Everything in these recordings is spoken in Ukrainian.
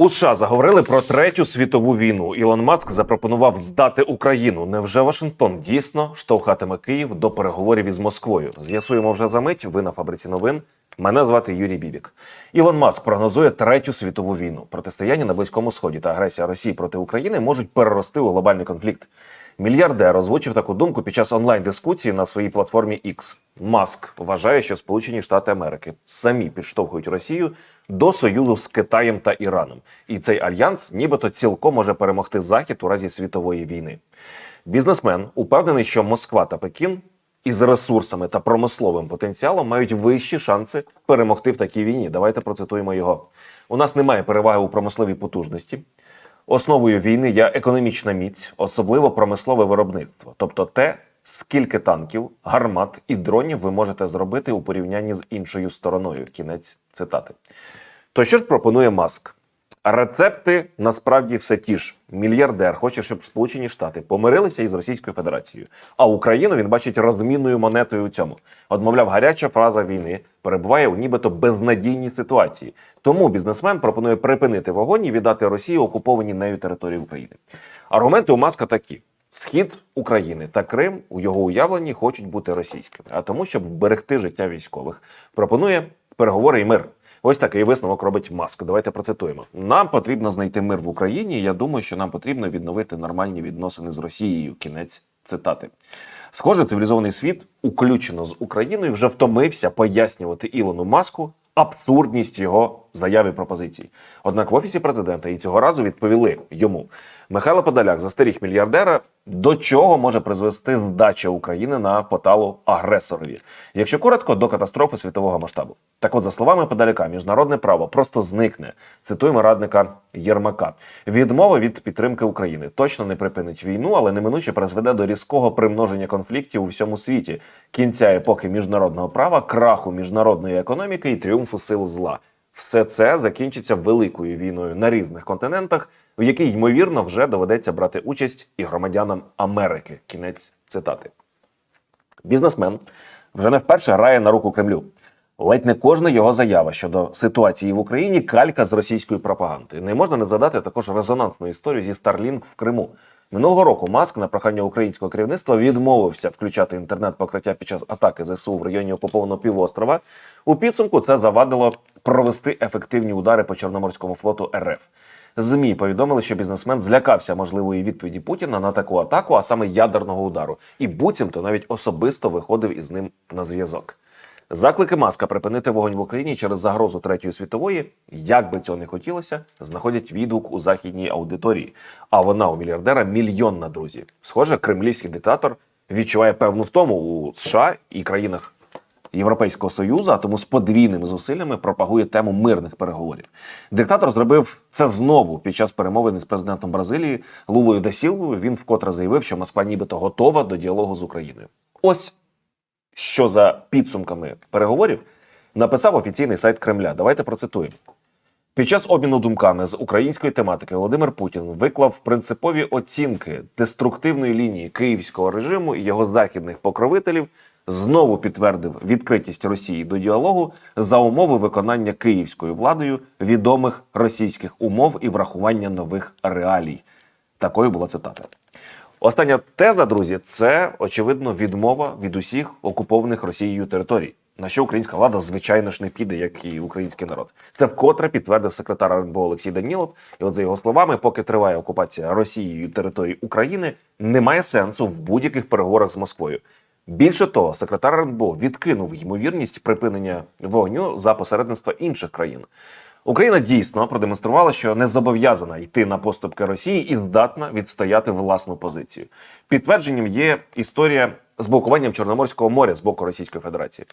У США заговорили про третю світову війну. Ілон Маск запропонував здати Україну. Невже Вашингтон дійсно штовхатиме Київ до переговорів із Москвою? З'ясуємо вже за мить. Ви на фабриці новин. Мене звати Юрій Бібік. Ілон Маск прогнозує третю світову війну. Протистояння на близькому сході та агресія Росії проти України можуть перерости у глобальний конфлікт. Мільярдер озвучив таку думку під час онлайн-дискусії на своїй платформі X. Маск вважає, що Сполучені Штати Америки самі підштовхують Росію до союзу з Китаєм та Іраном, і цей альянс, нібито цілком може перемогти Захід у разі світової війни. Бізнесмен упевнений, що Москва та Пекін із ресурсами та промисловим потенціалом мають вищі шанси перемогти в такій війні. Давайте процитуємо його. У нас немає переваги у промисловій потужності. Основою війни є економічна міць, особливо промислове виробництво, тобто те, скільки танків, гармат і дронів ви можете зробити у порівнянні з іншою стороною. Кінець цитати. То що ж пропонує Маск? Рецепти насправді все ті ж. Мільярдер хоче, щоб Сполучені Штати помирилися із Російською Федерацією, а Україну він бачить розмінною монетою у цьому. От, гаряча фаза війни перебуває у нібито безнадійній ситуації. Тому бізнесмен пропонує припинити вогонь і віддати Росії окуповані нею території України. Аргументи у Маска такі: схід України та Крим у його уявленні хочуть бути російськими. А тому, щоб вберегти життя військових, пропонує переговори і мир. Ось такий висновок робить Маск. Давайте процитуємо. Нам потрібно знайти мир в Україні. Я думаю, що нам потрібно відновити нормальні відносини з Росією. Кінець цитати. Схоже, цивілізований світ, уключено з Україною, вже втомився пояснювати Ілону Маску абсурдність його заяв і пропозицій. Однак в офісі президента і цього разу відповіли йому. Михайло Подоляк застеріг мільярдера, до чого може призвести здача України на поталу агресорові, якщо коротко, до катастрофи світового масштабу. Так от, за словами Подоляка, міжнародне право просто зникне. Цитуємо радника Єрмака. Відмова від підтримки України точно не припинить війну, але неминуче призведе до різкого примноження конфліктів у всьому світі, кінця епохи міжнародного права, краху міжнародної економіки і тріумфу сил зла. Все це закінчиться великою війною на різних континентах, в якій ймовірно вже доведеться брати участь і громадянам Америки. Кінець цитати. Бізнесмен вже не вперше грає на руку Кремлю. Ледь не кожна його заява щодо ситуації в Україні калька з російської пропаганди. Не можна не згадати також резонансну історію зі Starlink в Криму. Минулого року Маск на прохання українського керівництва відмовився включати інтернет-покриття під час атаки ЗСУ в районі окупованого півострова. У підсумку це завадило провести ефективні удари по Чорноморському флоту РФ. ЗМІ повідомили, що бізнесмен злякався можливої відповіді Путіна на таку атаку, а саме ядерного удару, і буцімто навіть особисто виходив із ним на зв'язок. Заклики Маска припинити вогонь в Україні через загрозу третьої світової, як би цього не хотілося, знаходять відгук у західній аудиторії. А вона у мільярдера мільйонна друзі. Схоже, кремлівський диктатор відчуває певну втому у США і країнах Європейського союзу, а тому з подвійними зусиллями пропагує тему мирних переговорів. Диктатор зробив це знову під час перемовини з президентом Бразилії Лулою Дасілвою. Він вкотре заявив, що Москва нібито готова до діалогу з Україною. Ось що за підсумками переговорів написав офіційний сайт Кремля. Давайте процитуємо. Під час обміну думками з української тематики Володимир Путін виклав принципові оцінки деструктивної лінії київського режиму і його західних покровителів. Знову підтвердив відкритість Росії до діалогу за умови виконання київською владою відомих російських умов і врахування нових реалій. Такою була цитата. Остання теза, друзі, це очевидно відмова від усіх окупованих Росією територій. На що українська влада, звичайно ж, не піде, як і український народ. Це вкотре підтвердив секретар РНБО Олексій Данілов. І от за його словами, поки триває окупація Росією території України, немає сенсу в будь-яких переговорах з Москвою. Більше того, секретар РНБО відкинув ймовірність припинення вогню за посередництва інших країн. Україна дійсно продемонструвала, що не зобов'язана йти на поступки Росії і здатна відстояти власну позицію. Підтвердженням є історія з блокуванням Чорноморського моря з боку Російської Федерації.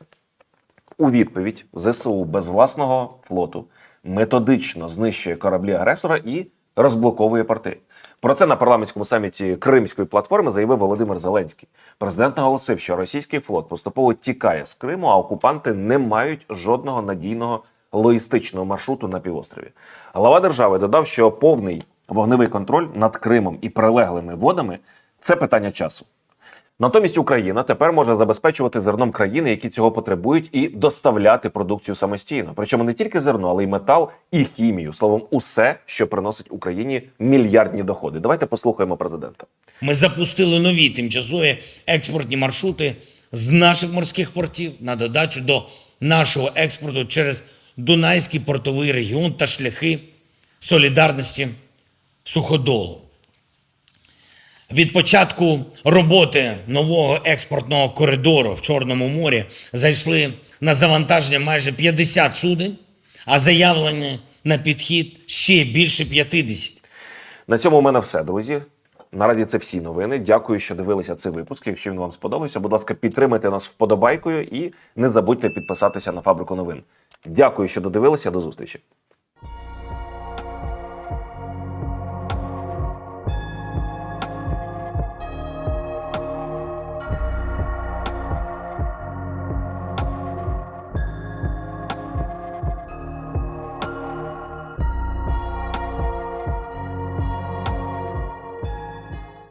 У відповідь ЗСУ без власного флоту методично знищує кораблі агресора і розблоковує порти. Про це на парламентському саміті Кримської платформи заявив Володимир Зеленський. Президент наголосив, що російський флот поступово тікає з Криму, а окупанти не мають жодного надійного логістичного маршруту на півострові. Глава держави додав, що повний вогневий контроль над Кримом і прилеглими водами це питання часу. Натомість Україна тепер може забезпечувати зерном країни, які цього потребують, і доставляти продукцію самостійно. Причому не тільки зерно, але й метал і хімію. Словом, усе, що приносить Україні мільярдні доходи. Давайте послухаємо президента. Ми запустили нові тимчасові експортні маршрути з наших морських портів на додачу до нашого експорту через Дунайський портовий регіон та шляхи солідарності суходолу. Від початку роботи нового експортного коридору в Чорному морі зайшли на завантаження майже 50 суден, а заявлені на підхід ще більше 50. На цьому у мене все, друзі. Наразі це всі новини. Дякую, що дивилися цей випуск. Якщо він вам сподобався, будь ласка, підтримайте нас вподобайкою і не забудьте підписатися на фабрику новин. Дякую, що додивилися. До зустрічі.